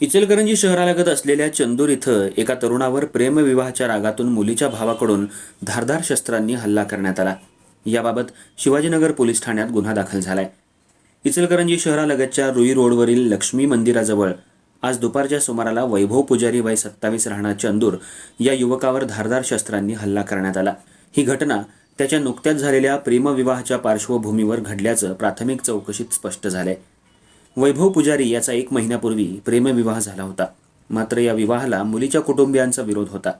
इचलकरंजी शहरालगत असलेल्या चंदूर इथं एका तरुणावर प्रेमविवाहाच्या रागातून मुलीच्या भावाकडून धारदार शस्त्रांनी हल्ला करण्यात आला. याबाबत शिवाजीनगर पोलीस ठाण्यात गुन्हा दाखल झालाय. इचलकरंजी शहरालगतच्या रुई रोडवरील लक्ष्मी मंदिराजवळ आज दुपारच्या सुमाराला वैभव पुजारी वय सत्तावीस राहणार चंदूर या युवकावर धारदार शस्त्रांनी हल्ला करण्यात आला. ही घटना त्याच्या नुकत्याच झालेल्या प्रेमविवाहाच्या पार्श्वभूमीवर घडल्याचं प्राथमिक चौकशीत स्पष्ट झालंय. वैभव पुजारी याचा एक महिन्यापूर्वी प्रेमविवाह झाला होता. मात्र या विवाहाला मुलीच्या कुटुंबियांचा विरोध होता.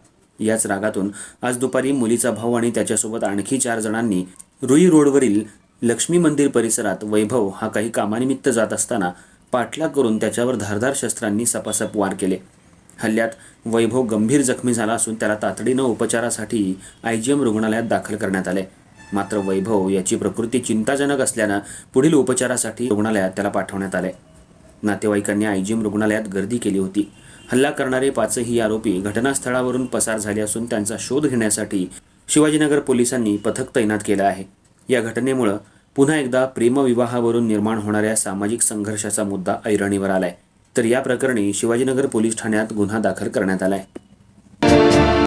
याच रागातून आज दुपारी मुलीचा भाऊ आणि त्याच्यासोबत आणखी चार जणांनी रुई रोडवरील लक्ष्मी मंदिर परिसरात वैभव हा काही कामानिमित्त जात असताना पाठलाग करून त्याच्यावर धारदार शस्त्रांनी सपासप वार केले. हल्ल्यात वैभव गंभीर जखमी झाला असून त्याला तातडीनं उपचारासाठी आयजीएम रुग्णालयात दाखल करण्यात आले. मात्र वैभव याची प्रकृती चिंताजनक असल्यानं पुढील उपचारासाठी रुग्णालयात त्याला पाठवण्यात आले. नातेवाईकांनी आयजीएम रुग्णालयात गर्दी केली होती. हल्ला करणारे पाचही आरोपी घटनास्थळावरून पसार झाले असून त्यांचा शोध घेण्यासाठी शिवाजीनगर पोलिसांनी पथक तैनात केलं आहे. या घटनेमुळं पुन्हा एकदा प्रेमविवाहावरून निर्माण होणाऱ्या सामाजिक संघर्षाचा मुद्दा ऐरणीवर आलाय. तर या प्रकरणी शिवाजीनगर पोलीस ठाण्यात गुन्हा दाखल करण्यात आलाय.